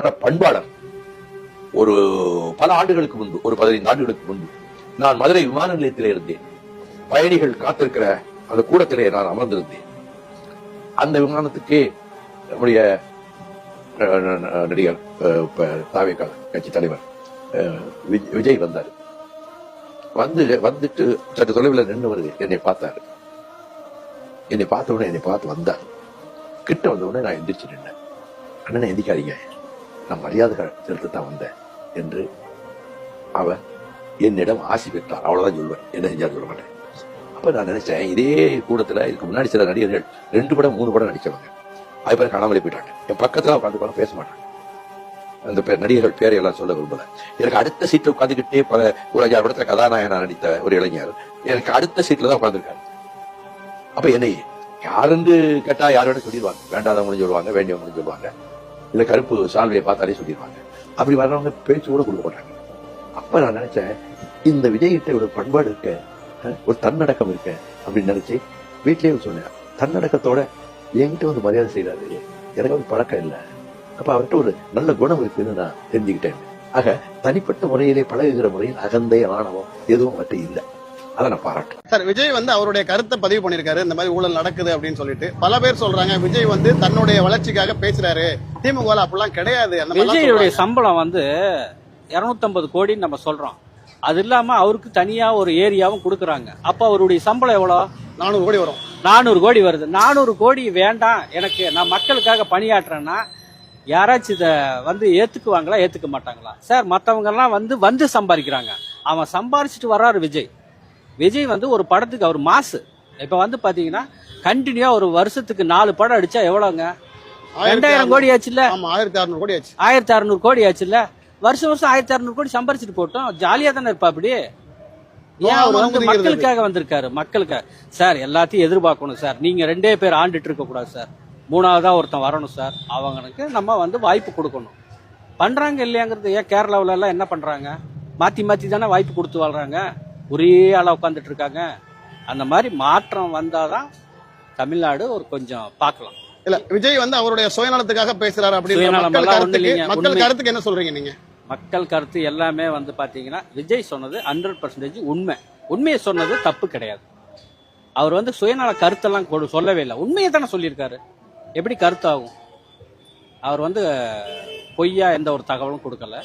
ஆனா பண்பாளர் ஒரு பல ஆண்டுகளுக்கு முன்பு ஒரு பதினைந்து ஆண்டுகளுக்கு முன்பு நான் மதுரை விமான நிலையத்திலே இருந்தேன். பயணிகள் காத்திருக்கிற அந்த கூடத்திலே நான் அமர்ந்திருந்தேன். அந்த விமானத்துக்கே நம்முடைய நடிகர் அஹ், தாவேகா கட்சி தலைவர் அஹ், விஜய் விஜய் வந்தார். வந்து வந்துட்டு சற்று தொலைவில் நின்று என்னை பார்த்தாரு. என்னை பார்த்த உடனே என்னை பார்த்து வந்தார். கிட்ட வந்த உடனே நான் எந்திரிச்சு நின்னேன். அண்ணனை எந்திக்காதீங்க நான் மரியாதை செலுத்தத்தான் வந்தேன் என்று அவர் என்னிடம் ஆசி பெற்றார் அவ்வளவுதான் சொல்லுவேன் என்ன செஞ்சார் சொல்ல மாட்டேன். அப்ப நான் நினைச்சேன் இதே கூடத்துல இதுக்கு முன்னாடி சில நடிகர்கள் ரெண்டு படம் மூணு படம் நடிச்சவங்க. அது பேர் காணாமலே போயிட்டாங்க. என் பக்கத்துல உட்காந்து பேச மாட்டாங்க. அந்த பேர் நடிகர்கள் பேரை எல்லாம் சொல்ல விரும்பல. எனக்கு அடுத்த சீட்ல உட்காந்துக்கிட்டே பல ஒரு அஞ்சாறு படத்துல கதாநாயகனா நடித்த ஒரு இளைஞர். எனக்கு அடுத்த சீட்ல தான் உட்காந்துருக்காரு அப்ப என்னை யாருன்னு கேட்டா யாரோட சொல்லிடுவாங்க. வேண்டாதவங்களும் சொல்லுவாங்க வேண்டியவங்களும் சொல்லுவாங்க. இல்லை கருப்பு சால்வையை பார்த்தாலே சொல்லிடுவாங்க அப்படி வர்றவங்க பேச்சு கூட கொடுக்க மாட்டாங்க. அப்ப நான் நினைச்சேன் இந்த விஜய்கிட்ட ஒரு பண்பாடு இருக்க ஒரு தன்னடக்கம் இருக்க அப்படின்னு நினைச்சு வீட்லயே சொன்னேன். தன்னடக்கத்தோட என்கிட்ட வந்து மரியாதை செய்யறாரு எனக்கு வந்து பழக்கம் இல்லை. அப்ப அவர்கிட்ட ஒரு நல்ல குணம் இருக்குன்னு நான் தெரிஞ்சுக்கிட்டேன். ஆக தனிப்பட்ட முறையிலே பழகுகிற முறையில் அகந்தை ஆணவம் எதுவும் அவர்கிட்ட இல்லை. அதை நான் பாராட்டுறேன். சார் விஜய் வந்து அவருடைய கருத்தை பதிவு பண்ணிருக்காரு இந்த மாதிரி ஊழல் நடக்குது அப்படின்னு சொல்லிட்டு பல பேர் சொல்றாங்க விஜய் வந்து தன்னுடைய வளர்ச்சிக்காக பேசுறாரு. திமுக அப்படிலாம் கிடையாது. அந்த விஜயுடைய. சம்பளம் வந்து 250 கோடின்னு நம்ம சொல்றோம். அது இல்லாம அவருக்கு தனியா ஒரு ஏரியாவும் கொடுக்குறாங்க. அப்ப அவருடைய சம்பளம் எவ்வளவு நானூறு கோடி வரும். நானூறு கோடி வருது. நானூறு கோடி வேண்டாம். எனக்கு நான் மக்களுக்காக பணியாற்றுறேன்னா யாராச்சும் இதை வந்து ஏத்துக்குவாங்களா ஏத்துக்க மாட்டாங்களா? சார் மத்தவங்க எல்லாம் வந்து வந்து சம்பாதிக்கிறாங்க. அவன் சம்பாரிச்சிட்டு வர்றாரு விஜய். விஜய் வந்து ஒரு படத்துக்கு அவர் மாசு. இப்ப வந்து பாத்தீங்கன்னா கண்டினியூா ஒரு வருஷத்துக்கு நாலு படம் அடிச்சா எவ்வளவுங்க? ஆயிரத்தி ரெண்டாயிரம் கோடி ஆச்சுல்ல ஆயிரத்தி அறுநூறு கோடி ஆச்சு ஆயிரத்தி அறுநூறு கோடி ஆச்சுல்ல வருஷம் வருஷம் ஆயிரத்தி அறுநூறு கோடி சம்பாரிச்சிட்டு போட்டோம். ஜாலியா தானே இருப்பா அப்படி. மக்களுக்காக வந்திருக்காரு? மக்களுக்காக சார் எல்லாத்தையும் எதிர்பார்க்கணும் சார். நீங்க ரெண்டே பேர் ஆண்டுட்டு இருக்க கூடாது சார். மூணாவதா ஒருத்தன் வரணும் சார். அவங்களுக்கு நம்ம வந்து வாய்ப்பு கொடுக்கணும். பண்றாங்க இல்லையாங்கிறது ஏன் கேரளாவுல எல்லாம் என்ன பண்றாங்க? மாத்தி மாத்தி தானே வாய்ப்பு கொடுத்து வாழ்றாங்க. ஒரே ஆளா உட்காந்துட்டு இருக்காங்க அந்த மாதிரி மாற்றம் வந்தாதான் தமிழ்நாடு ஒரு கொஞ்சம் பார்க்கலாம். இல்ல விஜய் வந்து அவருடைய சுயநலத்துக்காக பேசுறாரு அப்படின்னு மக்கள் கருத்துக்கு என்ன சொல்றீங்க நீங்க? மக்கள் கருத்து எல்லாமே வந்து பாத்தீங்கன்னா விஜய் சொன்னது ஹண்ட்ரட் பர்சன்டேஜ் உண்மை. உண்மையை சொன்னது தப்பு கிடையாது. அவர் வந்து சுயநல கருத்தெல்லாம் சொல்லவே இல்லை. உண்மையை தானே சொல்லியிருக்காரு. எப்படி கருத்தாகும்? அவர் வந்து பொய்யா எந்த ஒரு தகவலும் கொடுக்கல.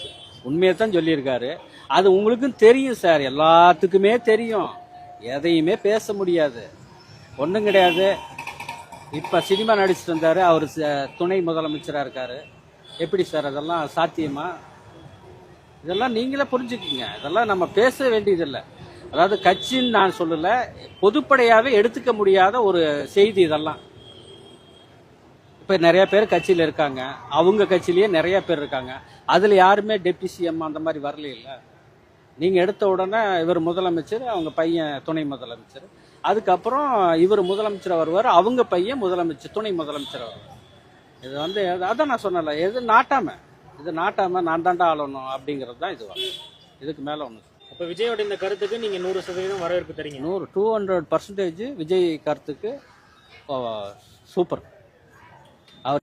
உண்மையை தான் சொல்லியிருக்காரு. அது உங்களுக்கும் தெரியும் சார். எல்லாத்துக்குமே தெரியும். எதையுமே பேச முடியாது. ஒன்றும் கிடையாது. இப்போ சினிமா நடிச்சிட்டு வந்தார். அவர் துணை முதலமைச்சராக இருக்கார். எப்படி சார் அதெல்லாம் சாத்தியமா? இதெல்லாம் நீங்களே புரிஞ்சுக்கிங்க. இதெல்லாம் நம்ம பேச வேண்டியதில்லை. அதாவது கட்சின்னு நான் சொல்லலை பொதுப்படையாகவே எடுத்துக்க முடியாத ஒரு செய்தி இதெல்லாம். இப்ப நிறைய பேர் கட்சியில இருக்காங்க. அவங்க கட்சியிலேயே நிறைய பேர் இருக்காங்க. அதுல யாருமே டெப்டி சிஎம் அந்த மாதிரி வரல இல்ல. நீங்க எடுத்த உடனே இவர் முதலமைச்சர் அவங்க பையன் துணை முதலமைச்சர். அதுக்கப்புறம் இவர் முதலமைச்சர் வருவார் அவங்க பையன் முதலமைச்சர் துணை முதலமைச்சர் வருவார். இது வந்து அதான் நான் சொன்னல எது நாட்டாம. இது நாட்டாம நான் தாண்டா ஆளணும் அப்படிங்கிறது தான் இது இதுக்கு மேல ஒன்று அப்ப விஜயோட இந்த கருத்துக்கு நீங்க நூறு சதவீதம் வரவேற்பு தரீங்க. நூறு டூ ஹண்ட்ரட் பர்சன்டேஜ் விஜய் கருத்துக்கு சூப்பர். out